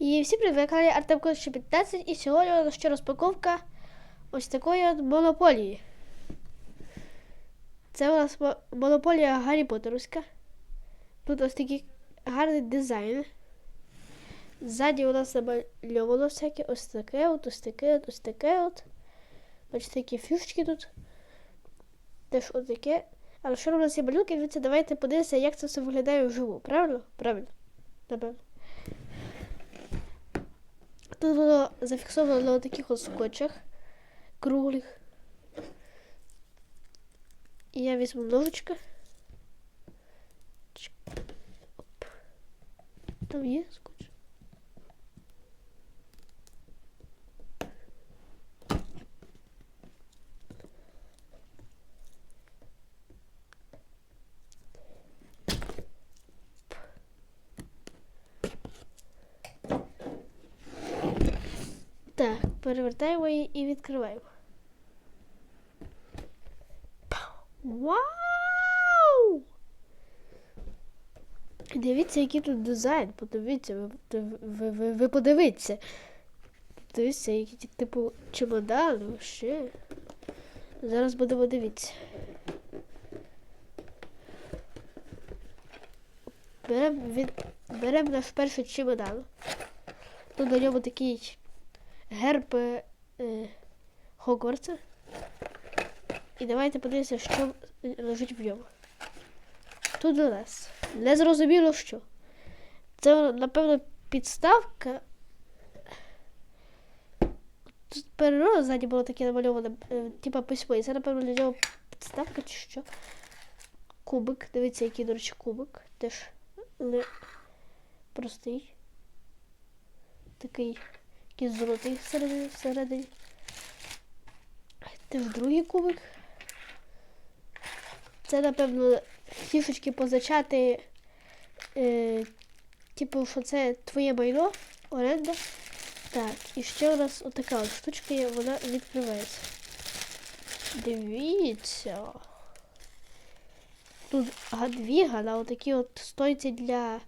І всі привіт, на каналі Артем Код 15 і сьогодні у нас ще розпаковка ось такої от монополії. Це у нас монополія Гаррі Поттерівська. Тут ось такий гарний дизайн. Ззаді у нас намальовано всяке ось таке, от, ось таке, от, ось таке от. Бачите, які фішечки тут. Теж от таке. Але що у нас є малюнки, дивіться, давайте подивимося, як це все виглядає вживу. Правильно? Правильно. Напевно. Воно зафіксовано на таких от скотчах круглих. І я візьму ножичка. Там є скотч. Так, перевертаємо її і відкриваємо. Вау! Дивіться, який тут дизайн. Подивіться, ви, ви, ви, ви, подивіться. Дивіться, які типу чемодани ще. Зараз будемо дивитися. Беремо від... берем наш перший чемодан. Тут на ньому такий герб е, Хогвартса. І давайте подивимося, що лежить в ньому. Тут у нас не зрозуміло що. Це, напевно, підставка. Тут переро ззаді було таке намальоване, е, типа письмо. І це, напевно, для нього підставка чи що. Кубик. Дивіться, який, до речі, кубик. Теж не простий. Такий якийсь золотий всередині. Теж другий кубик. Це, напевно, фішечки позначати, е, типу, що це твоє майно, оренда. Так, і ще у нас отака от штучка є, вона відкривається. Дивіться. Тут гадвіга на отакі от стойці для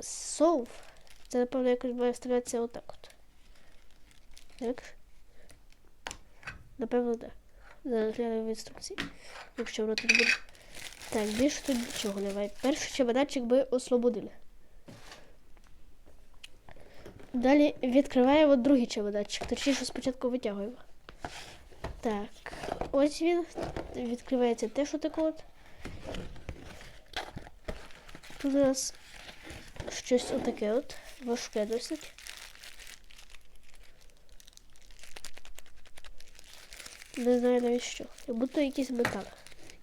сов. Це, напевно, якось має вставлятися отак от. Так. Напевно, так. Зараз в інструкції, якщо воно тут буде. Так, більше тут нічого немає. Перший чемоданчик ми освободили. Далі відкриваємо другий чемоданчик. Точніше, спочатку витягуємо. Так, ось він. Відкривається теж отак от. Тут у нас щось отаке от. Важке досить. Не знаю навіть що. Як будто якийсь метал.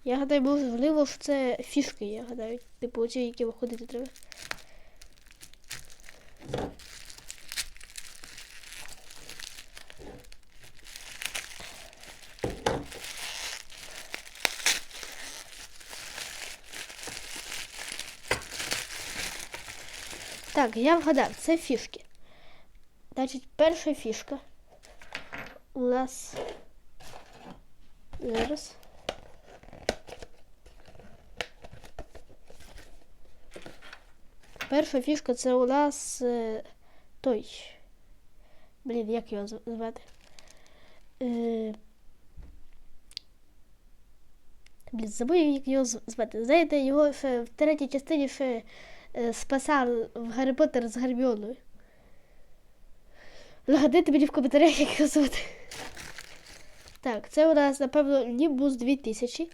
Я гадаю, можливо, що це фішки, я гадаю. Типу оці, які виходити треба. Так, я вгадав, це фішки. Значить, перша фішка у нас зараз. Перша фішка це у нас е, той. Блін, як його звати? Е, блін, забув, як його звати. Знаєте, його ще в третій частині ще е, спасав в Гаррі Поттер з Гарміоною. Нагадайте мені в коментарях, як його звати. Так, це у нас, напевно, Nimbus 2000.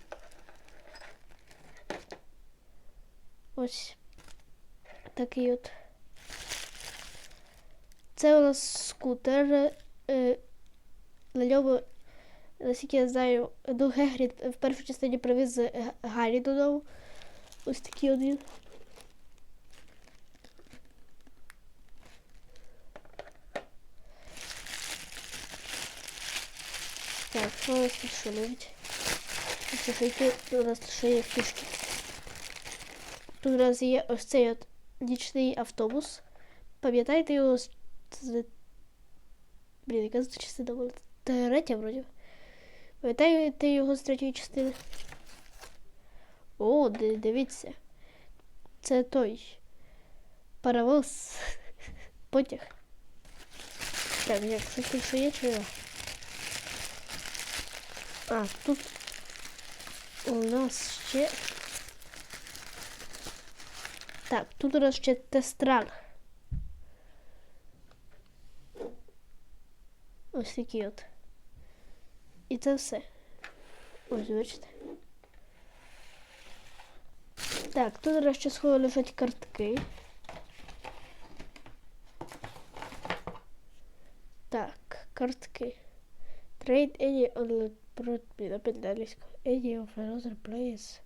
Ось такий от. Це у нас скутер. Е, на ньому, наскільки я знаю, ну, Гегрід в першій частині привіз Гаррі додому. Ось такий один. Так, що у нас тут ще що які у нас тут ще. Тут у нас є автобус. Пам'ятаєте його з... Блін, яка це частина була? Третя, вроді. Пам'ятаєте його з третьої частини? О, ди- дивіться. Це той. Паровоз. потяг. Так, як це тут що є чи? А, тут у нас ще. Так, тут у нас ще. Ось такий от. І це все. Ось, бачите. Так, тут нас ще сховано лежать картки. Так, картки. Trade any on the опять на англійському. Any of another players.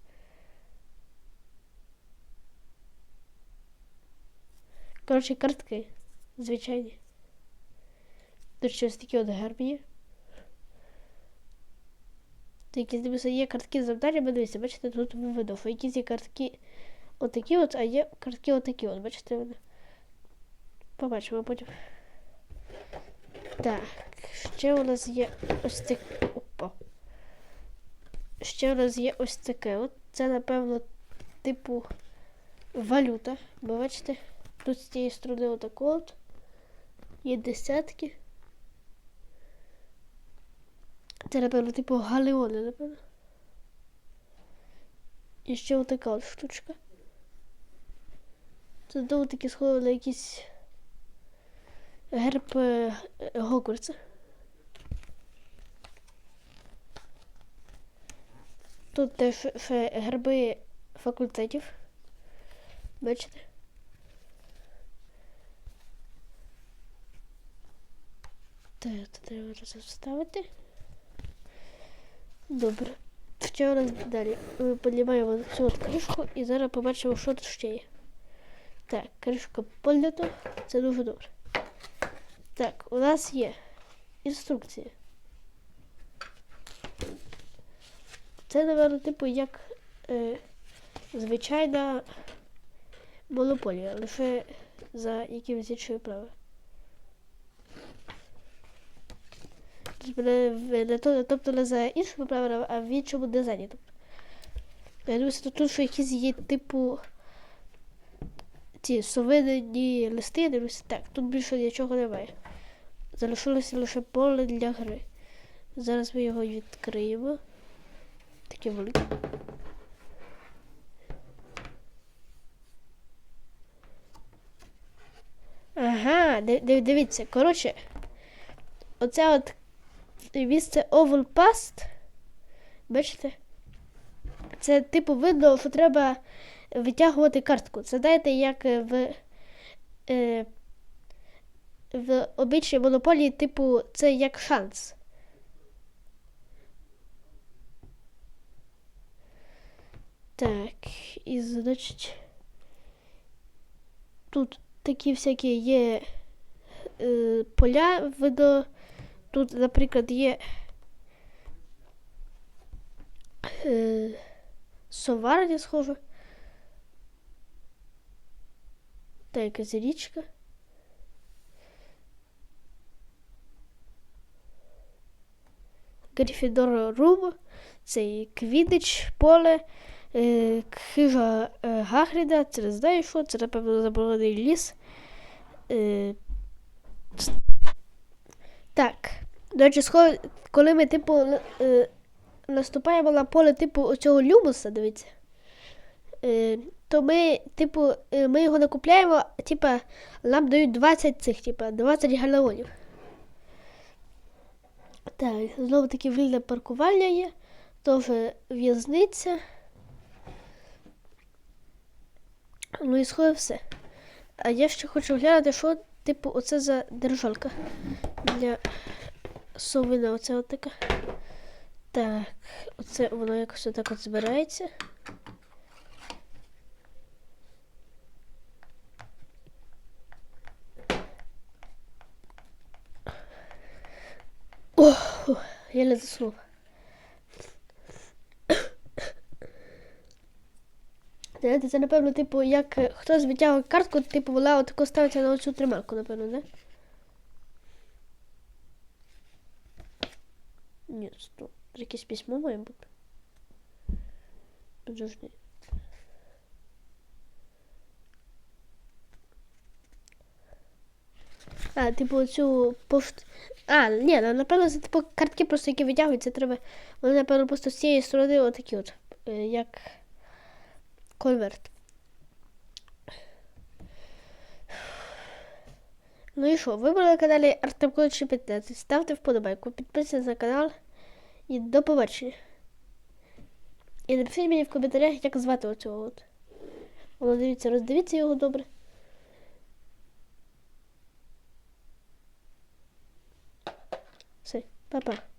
Коротше, картки. Звичайні. Тут щось такі от. Тут якісь дивіться, є картки з завданнями, дивіться, бачите, тут видав. Якісь є картки отакі от, а є картки отакі от, бачите вони. Побачимо потім. Так, ще у нас є ось таке. Опа. Ще нас є ось таке. От це, напевно, типу валюта. Бачите, тут з цієї сторони отако от. Є десятки. Це, напевно, типу галеони, напевно. І ще отака от штучка. Це знову таки схоже на якийсь герб е, е, Гогвартса. Тут теж герби факультетів. Бачите? Так, це треба це вставити. Добре. Ще у нас далі. Ми піднімаємо цю от кришку і зараз побачимо, що тут ще є. Так, кришка піднята. Це дуже добре. Так, у нас є інструкція. Це, напевно, типу, як е, звичайна монополія, лише за якимось іншими правилами. Тобто тобто не за іншими правилами, а в іншому дизайні. Тобто. Я думаю, що тут ще якісь є, типу, ці совинені листи, я дивлюся, так, тут більше нічого немає. Залишилося лише поле для гри. Зараз ми його відкриємо. Таке велике. Ага, ди- ди- дивіться, коротше, оце от місце Oval Past, бачите? Це типу видно, що треба витягувати картку. Це знаєте, як в, е, в обичній монополії, типу, це як шанс. Так, і значить. Тут такі всякі є е, поля видно. Тут, наприклад, є е, соварня схоже. Та якась річка. Грифідор Рум, цей Квідич, поле, хижа е, Гагріда, знаю що, це, напевно, заборонений ліс. Е, так. До речі, коли ми, типу, е, наступаємо на поле, типу, оцього люмуса, дивіться. Е, то ми, типу, е, ми його накупляємо, типа, нам дають 20 цих, типа, 20 галеонів. Так, знову таки вільне паркування є, теж в'язниця. Ну і схоже все. А я ще хочу глянути, що, типу, оце за держалка для совина. Оце от. Так, оце воно якось отак от збирається. Ох, я не заснув. Знаєте, це, напевно, типу, як е, хтось витягує картку, типу, вона отако ставиться на оцю трималку, напевно, не? Ні, стоп. Якесь письмо має бути. Подожди. А, типу, цю пошт. А, ні, ну, напевно, це типу картки просто, які витягуються, треба. Вони, напевно, просто з цієї сторони отакі от, е, як конверт. Ну і що, ви були на каналі Артем 15. Ставте вподобайку, підписуйтесь на канал і до побачення. І напишіть мені в коментарях, як звати оцього от. Воно дивіться, роздивіться його добре. Все, па-па.